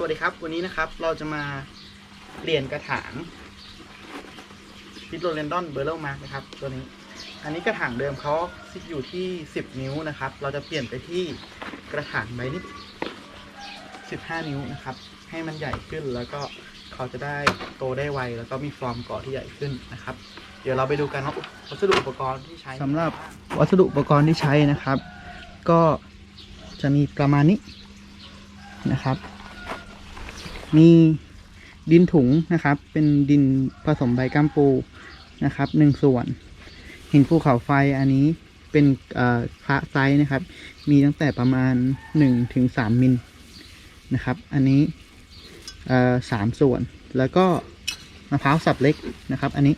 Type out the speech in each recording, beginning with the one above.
สวัสดีครับ วันนี้นะครับเราจะมาเปลี่ยนกระถางพิโรเลนดอนเบอร์เรลมาร์กนะครับ ตัวนี้ อันนี้กระถางเดิมเขาอยู่ที่ 10 นิ้วนะครับ เราจะเปลี่ยนไปที่กระถางใบนี้15 นิ้วนะครับ ให้มันใหญ่ขึ้นแล้วก็เขาจะได้โตได้ไวแล้วก็มีฟอร์มเกาะที่ใหญ่ขึ้นนะครับ เดี๋ยวเราไปดูกันว่าวัสดุอุปกรณ์ที่ใช้สำหรับวัสดุอุปกรณ์ที่ใช้นะครับ ก็จะมีประมาณนี้นะครับ มีดินถุงนะครับ เป็นดินผสมใบกัมปูนะครับหนึ่งส่วน หินภูเขาไฟอันนี้เป็นพระไซส์นะครับ มีตั้งแต่ประมาณ1ถึง3มิลนะครับ อันนี้สามส่วน แล้วก็มะพร้าวสับเล็กนะครับ อันนี้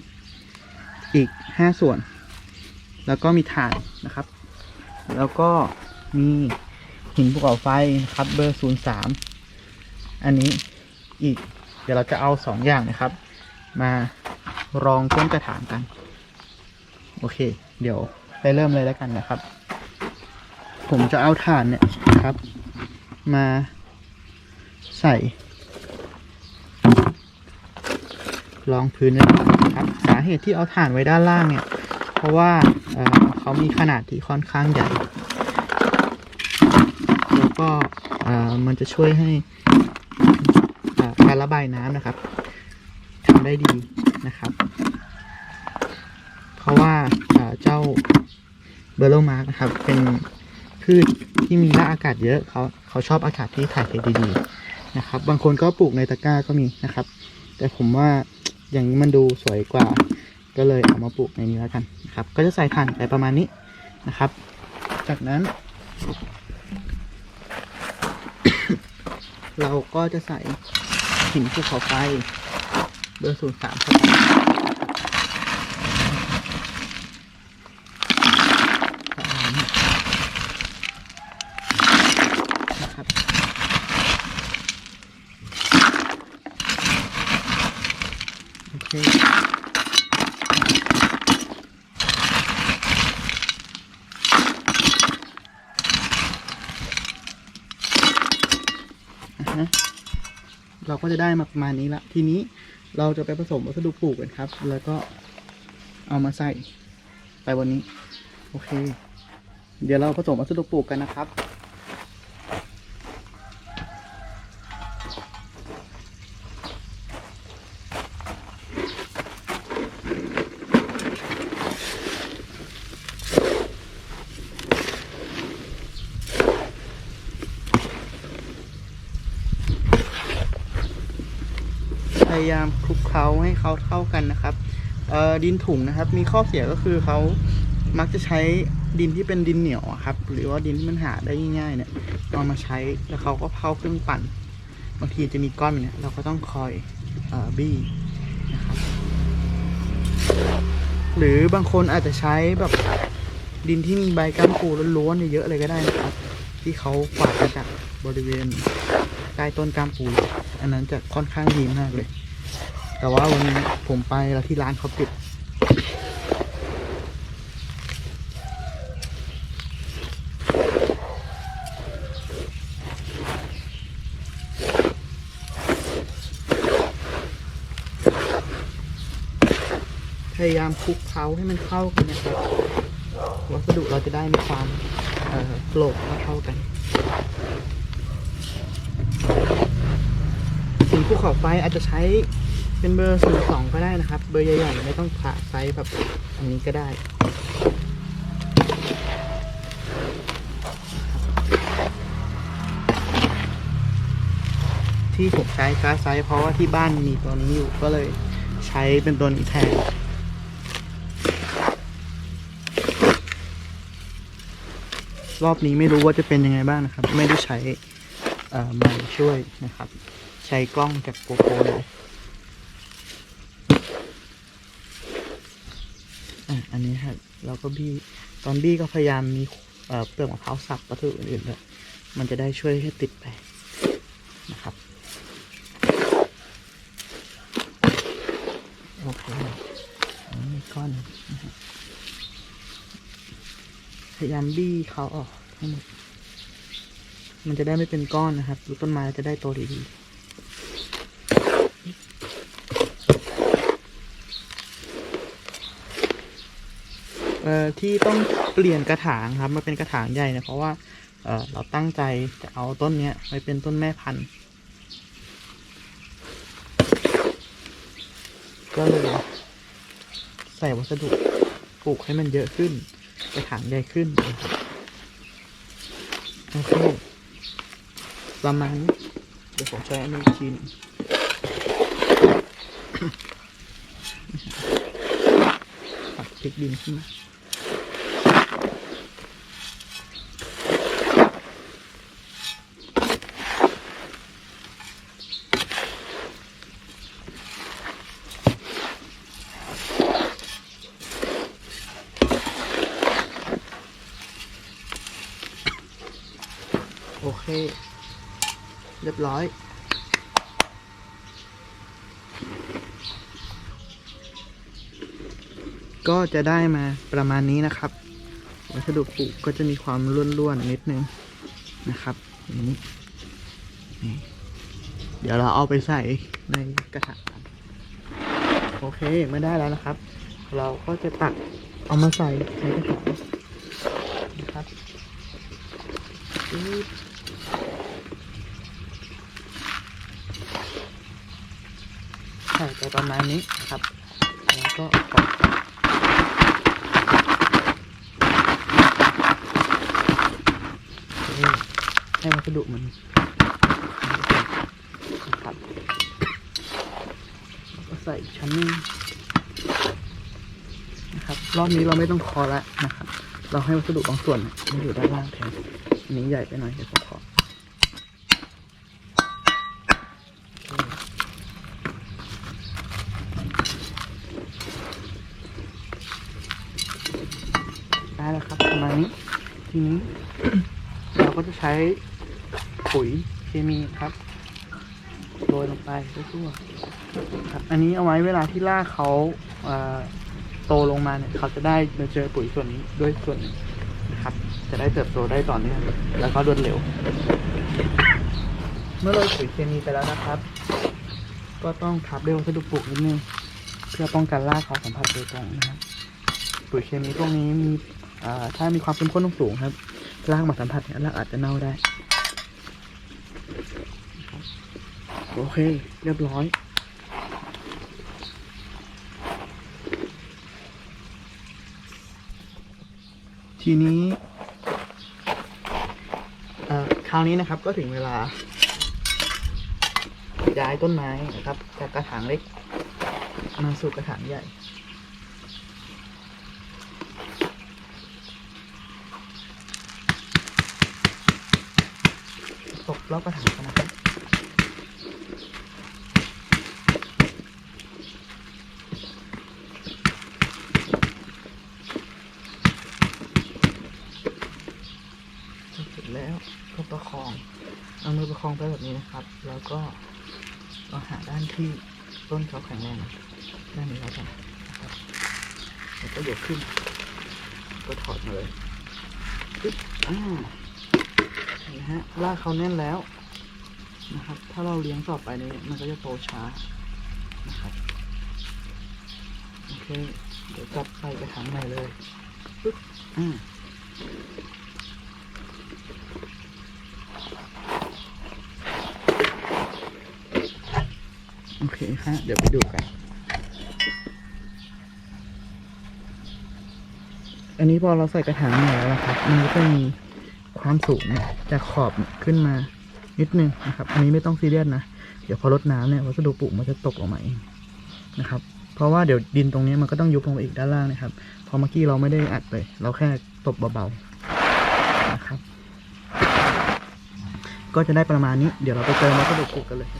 อีก5ส่วน แล้วก็มีถ่านนะครับ แล้วก็มีหินภูเขาไฟนะครับ เบอร์03อันนี้ อีก เดี๋ยวเราจะเอาสองอย่างนะครับ มารองต้นกระถางกัน โอเค เดี๋ยวไปเริ่มเลยแล้วกันนะครับ ผมจะเอาถ่านเนี่ยนะครับ มาใส่รองพื้นนะครับ สาเหตุที่เอาถ่านไว้ด้านล่างเนี่ย เพราะว่าเเขามีขนาดที่ค่อนข้างใหญ่ แล้วก็มันจะช่วยให้ การระบายน้ำนะครับทำได้ดีนะครับ เพราะว่าเจ้าเบอร์โลมาร์กนะครับ เป็นพืชที่มีราอากาศเยอะเขาเขาชอบอากาศที่ถ่ายเทดีๆนะครับ บางคนก็ปลูกในตะกร้าก็มีนะครับ แต่ผมว่าอย่างนี้มันดูสวยกว่า ก็เลยเอามาปลูกในนี้แล้วกันนะครับ ก็จะใส่ถ่านไปประมาณนี้นะครับ จากนั้นเราก็จะใส่ หินภูเขาไฟเบอร์ศูนย์สามเข้าไปประมาณนี้นะครับโอเคอะฮะ เราก็จะได้มาประมาณนี้ละทีนี้เราจะไปผสมวัสดุปลูกกันครับ แล้วก็เอามาใส่ไปวันนี้ โอเค เดี๋ยวเราผสมวัสดุปลูกกันนะครับ พยายามคลุกเคล้าให้เขาเท่ากันนะครับดินถุงนะครับ มีข้อเสียก็คือเขามักจะใช้ดินที่เป็นดินเหนียวครับ หรือว่าดินที่มันหาได้ง่ายๆเนี่ยเอามาใช้แล้วเขาก็เข้าเครื่องปั่น บางทีจะมีก้อนเนี่ยเราก็ต้องคอยออบี้นะครับหรือบางคนอาจจะใช้แบบดินที่มีใบก้ามปูล้วนๆเยอะๆเลยก็ได้นะครับ ที่เขากวาดมาจากบริเวณ ใต้ต้นก้ามปูอันนั้นจะค่อนข้างดีมากเลย แต่ว่าวันนี้ผมไปแล้วที่ร้านเขาปิด พยายามคลุกเคล้าให้มันเข้ากันนะครับวัสดุเราจะได้มีความโปร่งและเข้ากัน สีภูเขาไฟอาจจะใช้เป็นเบอร์ศูนย์สองก็ได้นะครับ เบอร์ใหญ่ๆไม่ต้องผ่าไซส์แบบอันนี้ก็ได้ที่ผมใช้กาไซส์เพราะว่าที่บ้านมีตัวนี้อยู่ก็เลยใช้เป็นตัวนี้แทนรอบนี้ไม่รู้ว่าจะเป็นยังไงบ้างนะครับ ไม่ได้ใช้เอ่อไมค์ช่วยนะครับ ใช้กล้องจากโกโปรเลยอะอันนี้ครับเราก็บี้ตอนบี้ก็พยายามมีเปลือกมะพร้าวสับวัตถุอื่นๆด้วยมันจะได้ช่วยให้ติดไปนะครับโอเคมีก้อนพยายามบี้เขาออกให้หมดมันจะได้ไม่เป็นก้อนนะครับต้นไม้จะได้โตดีๆ อ่อที่ต้องเปลี่ยนกระถางครับมาเป็นกระถางใหญ่เนี่ยเพราะว่าเอ่อเราตั้งใจจะเอาต้นเนี้ยไปเป็นต้นแม่พันธุ์ก็เลยใส่วัสดุปลูกให้มันเยอะขึ้นกระถางใหญ่ขึ้นโอเคประมาณนี้เดี๋ยวผมใช้อันนี้ทีหนึงปัดพลิกดินขึ้นมา โอเค เรียบร้อย ก็จะได้มาประมาณนี้นะครับ วัสดุปลูกก็จะมีความร่วนๆนิดนึงนะครับอย่างนี้นี่เดี๋ยวเราเอาไปใส่ในกระถางกันโอเคไม่ได้แล้วนะครับ เราก็จะตักเอามาใส่ในกระถางนะครับ ปึ๊บใส่ไปประมาณนี้นะครับ แล้วก็ปอยนี่ให้วัสดุมันนะครับแล้วก็ใส่ชั้นนึงนะครับ รอบนี้เราไม่ต้องคอแล้วนะครับ เราให้วัสดุบางส่วนมันอยู่ด้านล่างแทนอันนี้ใหญ่ไปหน่อยเดี๋ยวผมขอ ทีนี้ เราก็จะใช้ปุ๋ยเคมีครับโรยลงไปทั่วๆครับอันนี้เอาไว้เวลาที่ราเขาโตลงมาเนี่ยเขาจะได้มาเจอปุ๋ยส่วนนี้ด้วยส่วนนึ่งนะครับ จะได้เติบโตได้ต่อเนื่องแล้วก็รวดเร็ว เมื่อโรยปุ๋ยเคมีไปแล้วนะครับ ก็ต้องทับด้วยวัสดุปลูกนิดนึงเพื่อป้องกันรากเขาสัมผัสโดยตรงนะครับปุ๋ยเคมีพวกนี้มี ถ้ามีความเข้มข้นสูงครับรากมาสัมผัสเนี่ยรากอาจจะเน่าได้ โอเค เรียบร้อยทีนี้คราวนี้นะครับก็ถึงเวลา ย้ายต้นไม้นะครับ จากกระถางเล็กมาสู่กระถางใหญ่ ตก รอบกระถางกันนะครับเสร็จแล้วก็ประคอง เอามือประคองไปแบบนี้นะครับ แล้วก็เราหาด้านที่ต้นเขาแข็งแรงด้านนี้แล้วกันนะครับแล้วก็ยกขึ้น ก็ถอดมาเลยปึ๊บอ่า นไหมฮะรากเขาแน่นแล้วนะครับ ถ้าเราเลี้ยงต่อไปเนี่ยมันก็จะโตช้านะครับโอเค เดี๋ยวจับใส่กระถางใหม่เลยปึ๊บอ่าโอเคฮะเดี๋ยวไปดูกัน อันนี้พอเราใส่กระถางใหม่แล้วนะครับ มันก็จะมี ความสูงเนี่ยจะขอบขึ้นมานิดนึงนะครับ อันนี้ไม่ต้องซีเรียสนะ เดี๋ยวพอลดน้ำเนี่ยวัสดุปลูกมันจะตกออกมาเองนะครับ เพราะว่าเดี๋ยวดินตรงนี้มันก็ต้องยุบลงไปอีกด้านล่างนะครับ พอเมื่อกี้เราไม่ได้อัดเลยเราแค่ตบเบาๆนะครับ ก็จะได้ประมาณนี้ เดี๋ยวเราไปเติมวัสดุปลูกกันเลย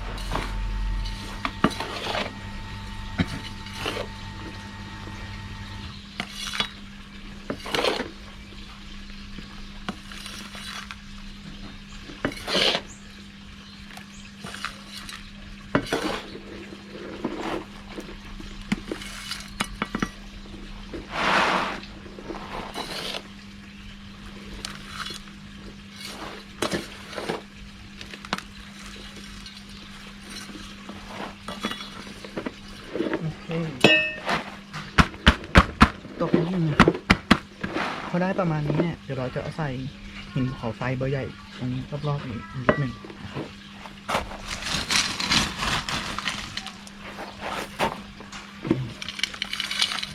โอเค ตกนิดนึงนะครับ พอ ได้ประมาณนี้เนี่ย เดี๋ยวเราจะาใส่หินขอไฟเบอร์ใหญ่ตรงนี้รอบๆอีกนิดหนึ่ง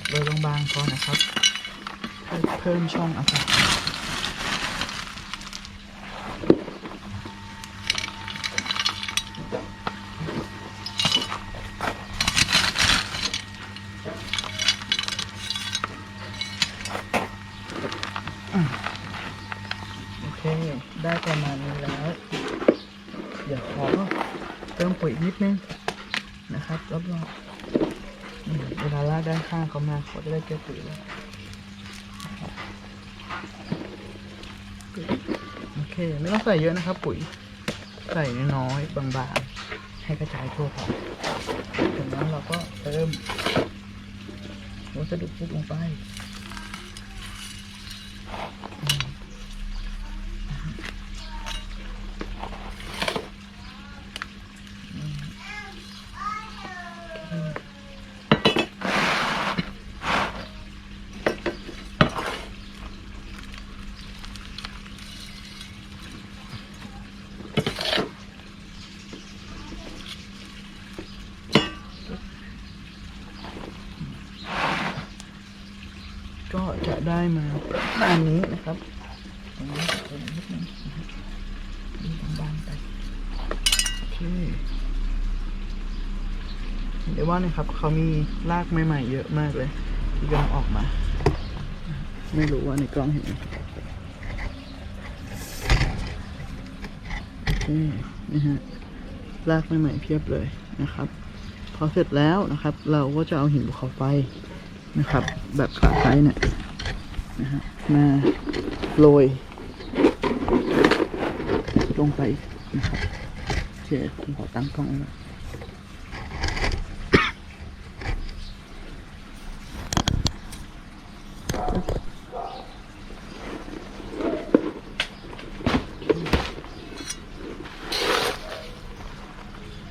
เบอร์บโดยบางๆก่อนนะครับ เพิ่มช่องอากาศ โอเค ได้ประมาณนี้แล้ว เดี๋ยวขอเติมปุ๋ยอีกนิดนึงนะครับรอบๆอืมเวลาลากด้านข้าง เขาจะได้เจอปุ๋ยแล้วโอเค ไม่ต้องใส่เยอะนะครับ ปุ๋ย ใส่น้อยๆบางๆ ให้กระจายทั่วพอจากนั้นเราก็เติมวัสดุพุกลงไป ก็จะได้ มาประมาณนี้นะครับตรงนี้เติมนิดนึงนะครับนี่บางๆไปโอเคเห็นได้ว่านะครับเขามีรากใหม่ๆเยอะมากเลย ที่กำลังออกมา ไม่รู้ว่าในกล้องเห็นไหมโอเคนี่ฮะรากใหม่ๆเพียบเลยนะครับพอเสร็จแล้วนะครับ เราก็จะเอาหินภูเขาไฟนะครับ แบบขาไซส์เนี่ย นะฮะมาโรยลงไปนะครับเคผมขอตั้งกล้องไว้ก่อน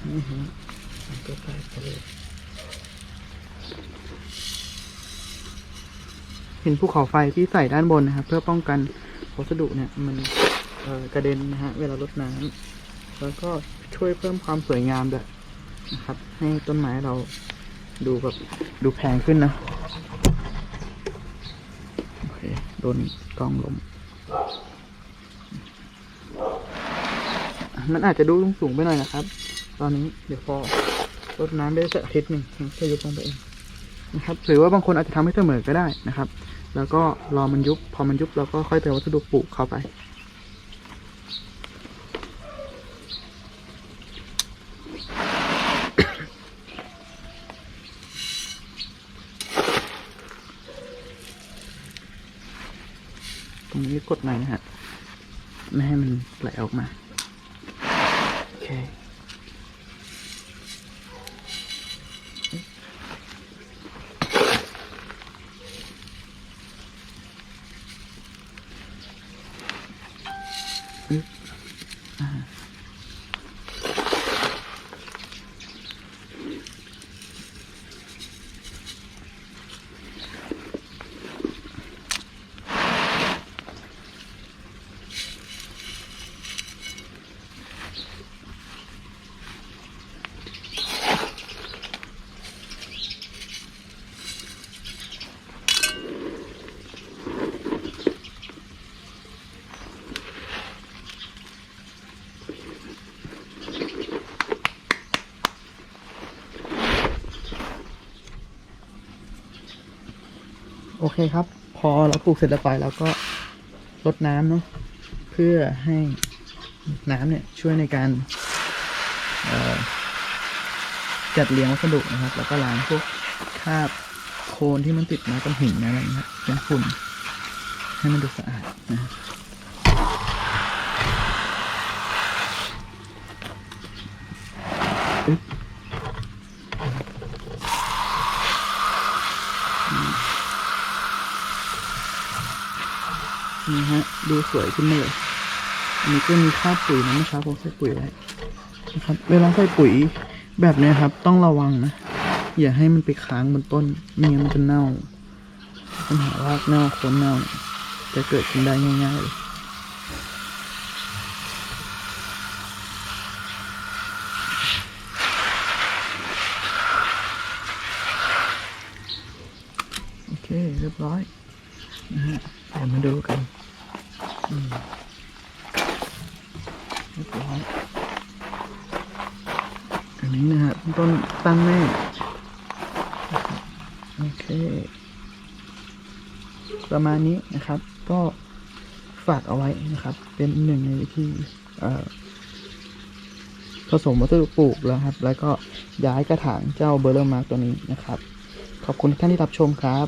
นี่ฮะมันก็ไปไปเลย เห็นภูเขาไฟที่ใส่ด้านบนนะครับ เพื่อป้องกันวัสดุเนี่ยมันกระเด็นนะฮะเวลารดน้ำแล้วก็ช่วยเพิ่มความสวยงามด้วยนะครับ ให้ต้นไม้เราดูแบบดูแพงขึ้นนะโอเคโดนกล้องลมมันอาจจะดูสูงไปหน่อยนะครับ ตอนนี้เดี๋ยวพอรดน้ำได้สักอาทิตย์หนึ่งจะยกลงไปเองนะครับ หรือว่าบางคนอาจจะทำให้เสมอก็ได้นะครับ แล้วก็รอมันยุบ พอมันยุบเราก็ค่อยเติมวัสดุปลูกเข้าไป ตรงนี้กดหน่อยนะฮะ ไม่ให้มันไหลออกมา โอเค เคครับ พอเราปลูกเสร็จแล้วไปแล้วก็รดน้ำเนาะเพื่อให้น้ำเนี่ยช่วยในการจัดเรียงวัสดุนะครับ แล้วก็ล้างพวกคราบโคลนที่มันติดมากับหินอะไรอย่างเงี้ยเป็นฝุ่นให้มันดูสะอาดนะอึ๊บ นี่ฮะ ดูสวยขึ้นมาเลยอันนี้ก็มีค่าปุ๋ยนะเมื่อเช้าผมใส่ปุ๋ยไว้นะครับเวลาใส่ปุ๋ยแบบนี้ครับ ต้องระวังนะ อย่าให้มันไปค้างบนต้นไม่งั้นมันจะเน่าปัญหารากเน่าโคนเน่า จะเกิดขึ้นได้ง่ายๆเลยโอเคเรียบร้อยนะฮะ มาดูกันอืมเรียบร้อยอันนี้นะฮะต้นตั้งแม่นะครับโอเคประมาณนี้นะครับ ก็ฝากเอาไว้นะครับ เป็นหนึ่งในวิธีผสมวัสดุปลูกแล้วครับ แล้วก็ย้ายกระถางเจ้าเบอร์เลอร์มาร์กตัวนี้นะครับ ขอบคุณท่านที่รับชมครับ